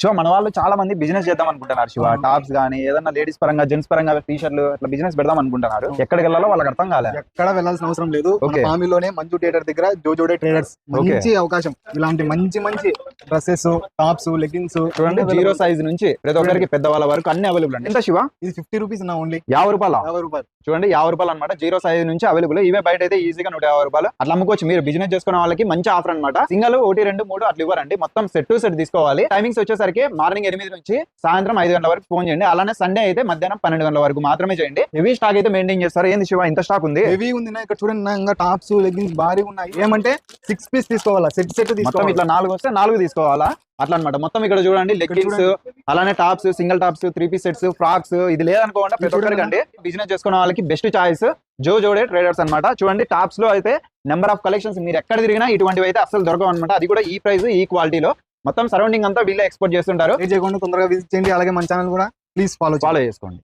శివ మన వాళ్ళు చాలా మంది బిజినెస్ చేద్దాం అనుకుంటున్నారు. శివ. టాప్స్ కానీ ఏదన్నా లేడీస్ పరంగా జెంట్స్ పరంగా టీ షర్ట్లు అట్లా బిజినెస్ పెడదాం అనుకుంటున్నారు. ఎక్కడికి వెళ్ళాలో వాళ్ళకి అర్థం కాలే. ఎక్కడ వెళ్ళాల్సిన అవసరం లేదు. ఫ్యామిలీలోనే మంజు థియేటర్ దగ్గర జోజోడే ట్రేడర్స్. మంచి అవకాశం. ఇలాంటి మంచి మంచి డ్రెస్సెస్ టాప్స్ లెగ్గిన్స్ చూడండి జీరో సైజ్ నుంచి ప్రతి ఒక్కరికి పెద్ద వాళ్ళ వరకు అన్ని అవైలబుల్ అండి. ఎంత శివ? ఇది ఫిఫ్టీ రూపీస్ నా ఓన్లీ యాభై రూపాయల? యాభై రూపాయలు. చూడండి యాభై రూపాయలు అనమాట జీరో సైజ్ నుంచి అవైలబుల్ ఇవే బయట అయితే ఈజీగా నూట యాభై రూపాయలు. అట్లా అమ్ముకోవచ్చు. మీరు బిజినెస్ చేసుకునే వాళ్ళకి మంచి ఆఫర్ అనమాట సింగల్ ఒకటి రెండు మూడు అట్లా ఇవ్వరండి. మొత్తం సెట్ టు సెట్ తీసుకోవాలి. టైమింగ్స్ వచ్చేసరికి మార్నింగ్ ఎనిమిది నుంచి సాయంత్రం ఐదు గంటల వరకు ఫోన్ చేయండి. అలానే సండే అయితే మధ్యాహ్నం పన్నెండు గంటల వరకు మాత్రమే చేయండి. హెవీ స్టాక్ అయితే మెయింటైన్ చేస్తారు. ఏంది శివ? ఇంత స్టాక్ ఉంది. హెవీ ఉంది ఇక్కడ చూడండి ఇంకా టాప్స్ లెగ్గిన్స్ భారీ ఉన్నాయి. ఏమంటే సిక్స్ పీస్ తీసుకోవాలా? సెట్ సెట్ మొత్తం తీసుకోవాలి? ఇట్లా నాలుగు వస్తే నాలుగు తీసుకోవాలా? అట్లా అనమాట మొత్తం ఇక్కడ చూడండి లెగ్గిన్స్ అలానే tops single tops three piece sets frocks ఇది లేదనుకోకుండా ప్రతి చూడండి. ఒక్కరికి అండి. బిజినెస్ చేసుకునే వాళ్ళకి best choice Jo Jode traders అన్నమాట. చూడండి టాప్స్లో అయితే నెంబర్ ఆఫ్ కలెక్షన్స్ మీరు ఎక్కడ తిరిగినా ఇటువంటివి అయితే అసలు దొరకవు అనమాట అది కూడా ఈ ప్రైస్ ఈ క్వాలిటీలో మొత్తం సరౌండింగ్ అంతా వీళ్ళే ఎక్స్పోర్ట్ చేస్తుంటారు. చేయకుండా తొందరగా విజిట్ చేయండి. అలాగే మన ఛానల్ కూడా ప్లీజ్ ఫాలో ఫాలో చేసుకోండి.